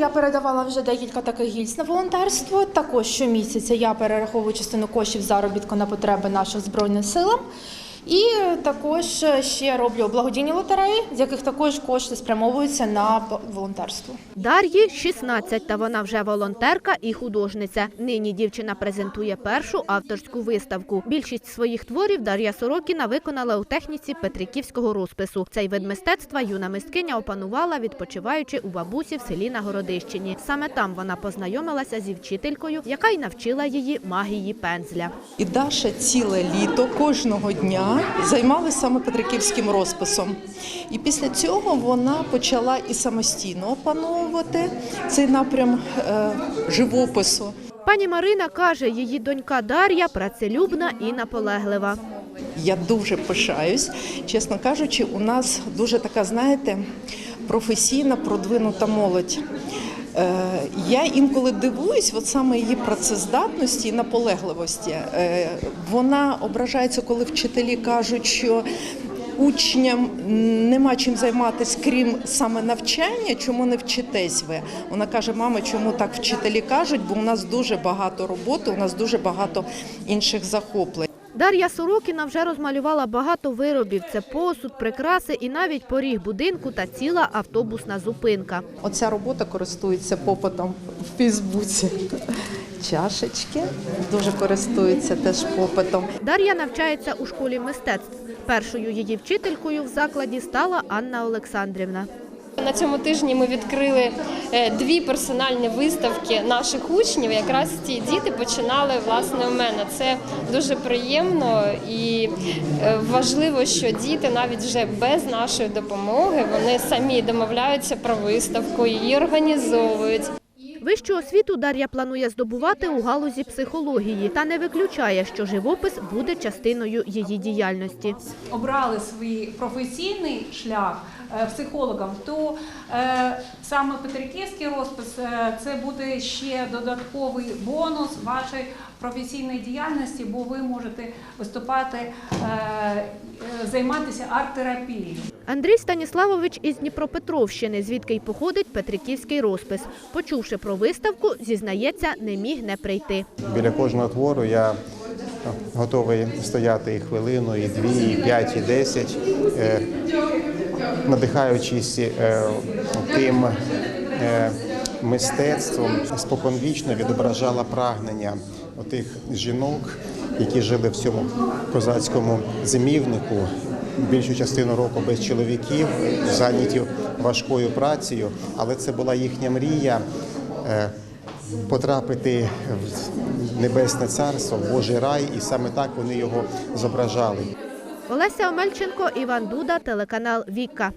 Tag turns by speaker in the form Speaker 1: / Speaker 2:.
Speaker 1: я передавала вже декілька таких гільз на волонтерство. Також щомісяця я перераховую частину коштів заробітку на потреби наших збройних силам. І також ще роблю благодійні лотереї, з яких також кошти спрямовуються на волонтерство.
Speaker 2: Дар'ї 16, та вона вже волонтерка і художниця. Нині дівчина презентує першу авторську виставку. Більшість своїх творів Дар'я Сорокіна виконала у техніці петриківського розпису. Цей вид мистецтва юна мисткиня опанувала, відпочиваючи у бабусі в селі на Городищині. Саме там вона познайомилася зі вчителькою, яка й навчила її магії пензля.
Speaker 3: І Даша ціле літо кожного дня займалася саме петриківським розписом. І після цього вона почала і самостійно опановувати цей напрям е, живопису.
Speaker 2: Пані Марина каже, її донька Дар'я працелюбна і наполеглива.
Speaker 3: Я дуже пишаюсь. Чесно кажучи, у нас дуже така, знаєте, професійна, продвинута молодь. Е, Я інколи дивуюсь, от саме її працездатності і наполегливості. Е, Вона ображається, коли вчителі кажуть, що учням нема чим займатися, крім саме навчання. Чому не вчитесь ви? Вона каже: мама, чому так вчителі кажуть? Бо у нас дуже багато роботи, у нас дуже багато інших захоплень.
Speaker 2: Дар'я Сорокіна вже розмалювала багато виробів. Це посуд, прикраси і навіть поріг будинку та ціла автобусна зупинка.
Speaker 3: Оця робота користується попитом в Фейсбуці. Чашечки дуже користуються теж попитом.
Speaker 2: Дар'я навчається у школі мистецтв. Першою її вчителькою в закладі стала Анна Олександрівна.
Speaker 4: На цьому тижні ми відкрили е, дві персональні виставки наших учнів. Якраз ці діти починали власне у мене. Це дуже приємно і е, важливо, що діти навіть вже без нашої допомоги вони самі домовляються про виставку, її організовують.
Speaker 2: Вищу освіту Дар'я планує здобувати у галузі психології та не виключає, що живопис буде частиною її діяльності.
Speaker 5: обрали свій професійний шлях е, психологом, то е, саме Петриківський розпис е, це буде ще додатковий бонус вашої професійної діяльності, бо ви можете виступати, займатися арт-терапією.
Speaker 2: Андрій Станіславович із Дніпропетровщини, звідки й походить Петриківський розпис. Почувши про виставку, зізнається, не міг не прийти.
Speaker 6: Біля кожного твору я готовий стояти і хвилину, і дві, і п'ять, і десять, е, надихаючись е, тим е, мистецтвом, споконвічно відображала прагнення отих жінок, які жили в цьому козацькому зимівнику. Більшу частину року без чоловіків, зайняті важкою працею, але це була їхня мрія е, потрапити в небесне царство, в Божий рай, і саме так вони його зображали.
Speaker 2: Олеся Омельченко, Іван Дуда, телеканал Віка.